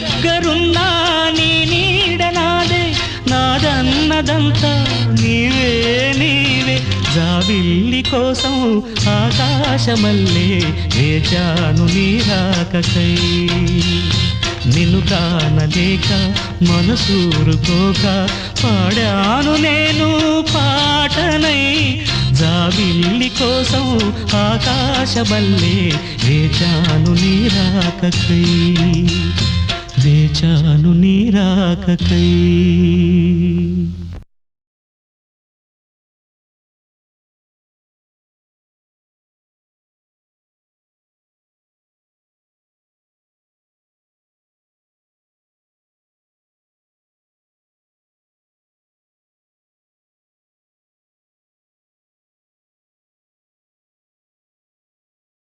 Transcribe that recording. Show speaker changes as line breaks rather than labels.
దగ్గరున్నా నీ నీడనాదే నాదన్నదంతా నీవే నీవే. జాబిల్లి కోసం ఆకాశమల్లే వేచాను నీ రాకై నిన్ను కానలేక మనసూరుకోక పాడాను నేను పాటనై. జాబిల్లి కోసం ఆకాశమల్లే వేచాను నీ రాకై వేచాను నీరాకకై